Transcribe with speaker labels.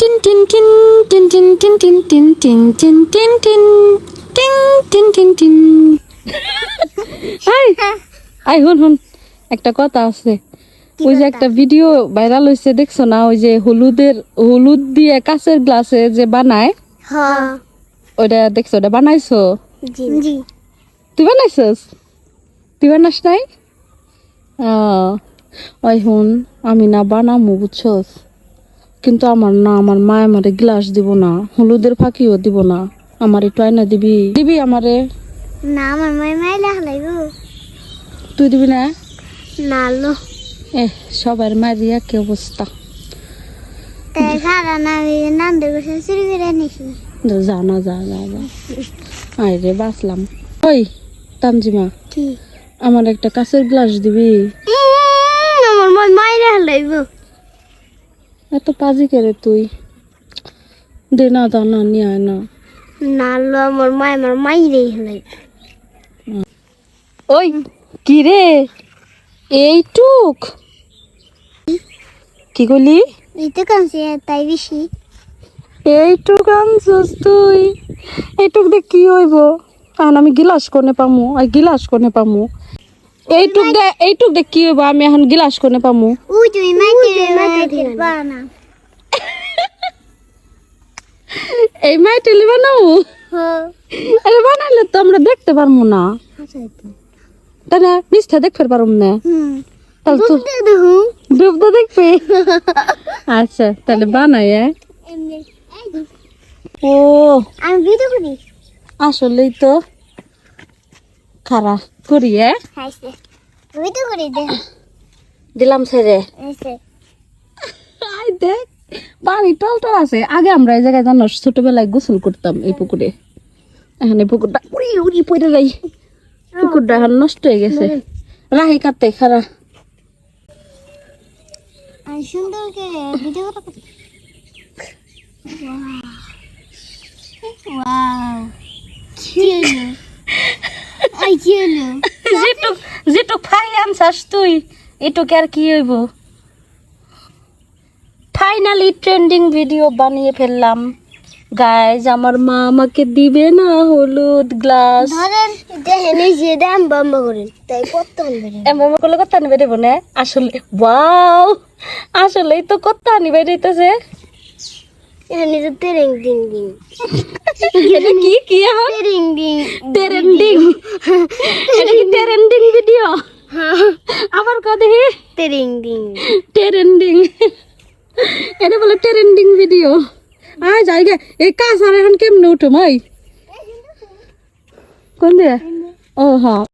Speaker 1: Tin tin tin tin tin tin tin tin tin tin tin tin tin tin tin টিন আই আই হুন হুন একটা কথা আছে ওই যে একটা ভিডিও ভাইরাল হয়েছে দেখছ না ওই যে হলুদের হলুদ দিয়ে কাঁচের গ্লাসে যে বানায়
Speaker 2: হ্যাঁ
Speaker 1: ওইটা দেখছ ওটা বানাইছো
Speaker 2: জি জি
Speaker 1: তুই বানাইছস তুই বানাস নাই আহ, ওই হুন আমি না বানামু বুঝছস কিন্তু আমার না আমার মা আমারে গ্লাস দিব না হলুদের ফাঁকিও দিব না আমার একটু আয়না দিবি? দিবি আমারে?
Speaker 2: না আমার মাই মাই লেখালাইব
Speaker 1: তুই দিবি না?
Speaker 2: না লো।
Speaker 1: এ সবার মারিয়া কি অবস্থা। যা না যা যা যা আয় রে বাঁচলাম। ওই তানজিমা আমার একটা কাছের গ্লাস দিবি?
Speaker 2: আমার মাই লেখালাইব
Speaker 1: এত পাজি করে তুই? দে না দা না নিয়ে আয় না।
Speaker 2: না লো আমার মাই আমার মাই রে হলাইব
Speaker 1: ওই কি রে? এইটুক? কি করলি?
Speaker 2: এইটা কাঁচে তাই বেশি।
Speaker 1: এইটুক আনছস তুই। এইটুক দে কি হইব? কারণ আমি গিলাস কোনে পামু? আর গিলাস কোনে পামু? এইটুক দে এইটুক দে কি হইব? আমি এখন গিলাস কোনে পামু?
Speaker 2: উই তুমি মাই
Speaker 1: এই মাই টেলি বানাবো
Speaker 2: হ্যাঁ।
Speaker 1: আরে বানাইলে তো আমরা দেখতে পারব না। তাই না দেখতে পারব না। তাহলে তো ডুবতে দেখবে। আচ্ছা তাহলে বানাই হ্যাঁ? ও।
Speaker 2: আমি ভিডিও করি।
Speaker 1: আসলেই তো খারা করি হ্যাঁ
Speaker 2: হাসছে ভিডিও করি
Speaker 1: দিলাম ছেড়ে। দেখ পানি টল টল আছে। আগে আমরা এই জায়গায় জানো ছোটবেলায় গোসল করতাম এই পুকুরে। এখন এই পুকুরটা উড়ি উড়ি পড়ে যাই পুকুরটা এখন নষ্ট হয়ে গেছে। রাহি কাটতে খারা।
Speaker 2: সুন্দর করে ভিডিও
Speaker 1: যেটুক ফাই আনছাস তুই এটুক আর কি হইব? ফাইনালি ট্রেন্ডিং ভিডিও বানিয়ে ফেললাম। গাইজ আমার মা আমাকে দিবে না হলুদ গ্লাস
Speaker 2: ধরেন দেখেন এই যে দাম বম্ব করেন তাই কত আনবেন
Speaker 1: এমন করলে দেবো না আসলে ওয়াও আসলেই তো কথা নিবে দিতেছে
Speaker 2: এখানে তো তেরেং ডিং ডিং
Speaker 1: এটা কি কি এখন?
Speaker 2: তেরেং ডিং
Speaker 1: ট্রেন্ডিং এটা কি ট্রেন্ডিং ভিডিও আবার কদে
Speaker 2: তেরেং ডিং
Speaker 1: ট্রেন্ডিং এটা বলে ট্রেন্ডিং ভিডিও আয় জায়গা এই কাজ আর এখন কেমনে উঠো মাই? কোন দিয়ে ও হ্যাঁ